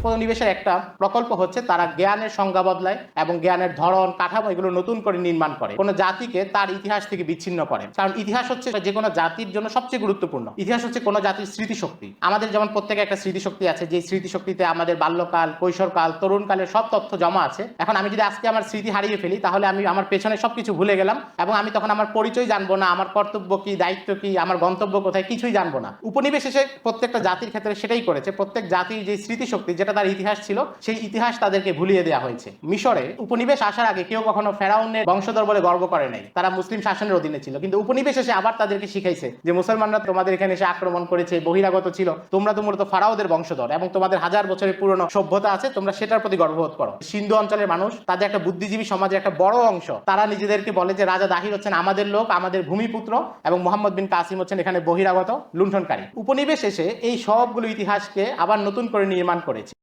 উপনিবেশের একটা প্রকল্প হচ্ছে তারা জ্ঞানের সংজ্ঞা বদলায় এবং জ্ঞানের ধরন, কাঠামো এগুলো নতুন করে নির্মাণ করে। কোনো জাতিকে তার ইতিহাস থেকে বিচ্ছিন্ন করে। কারণ ইতিহাস হচ্ছে যে কোনো জাতির জন্য সবচেয়ে গুরুত্বপূর্ণ। ইতিহাস হচ্ছে কোনো জাতির স্মৃতিশক্তি। আমাদের যেমন প্রত্যেকে একটা স্মৃতিশক্তি আছে যে স্মৃতিশক্তিতে আমাদের বাল্যকাল, কৈশোরকাল, তরুণকালের সব তথ্য জমা আছে। এখন আমি যদি আজকে আমার স্মৃতি হারিয়ে ফেলি, তাহলে আমি আমার পেছনে সবকিছু ভুলে গেলাম এবং আমি তখন আমার পরিচয় জানব না, আমার কর্তব্য কি, দায়িত্ব কি, আমার গন্তব্য কোথায়, কিছুই জানব না। উপনিবেশ এসে প্রত্যেকটা জাতির ক্ষেত্রে সেটাই করেছে। প্রত্যেক জাতির যে স্মৃতিশক্তি, যেটা তার ইতিহাস ছিল, সেই ইতিহাস তাদেরকে ভুলিয়ে দেওয়া হয়েছে। মিশরে উপনিবেশ আসার আগে কেউ কখনো ফেরাউনের বংশধর বলে গর্ব করে নাই। তারা মুসলিম শাসনের অধীনে ছিল। কিন্তু উপনিবেশ এসে আবার তাদেরকে শিখাইছে যে, মুসলমানরা তোমাদের এখানে এসে আক্রমণ করেছে, বহিরাগত ছিল। তোমরা তো মূলত ফারাওদের বংশধর এবং তোমাদের হাজার বছরের পুরনো সভ্যতা আছে, তোমরা সেটার প্রতি গর্ববোধ করো। সিন্ধু অঞ্চলের মানুষ, তাদের একটা বুদ্ধিজীবী সমাজের একটা বড় অংশ, তারা নিজেদেরকে বলে যে, রাজা দাহির হচ্ছেন আমাদের লোক, আমাদের ভূমিপুত্র এবং মোহাম্মদ বিন কাসিম হচ্ছেন এখানে বহিরাগত, লুণ্ঠনকারী। উপনিবেশ এসে এই সবগুলো ইতিহাসকে আবার নতুন করে নির্মাণ করেছে।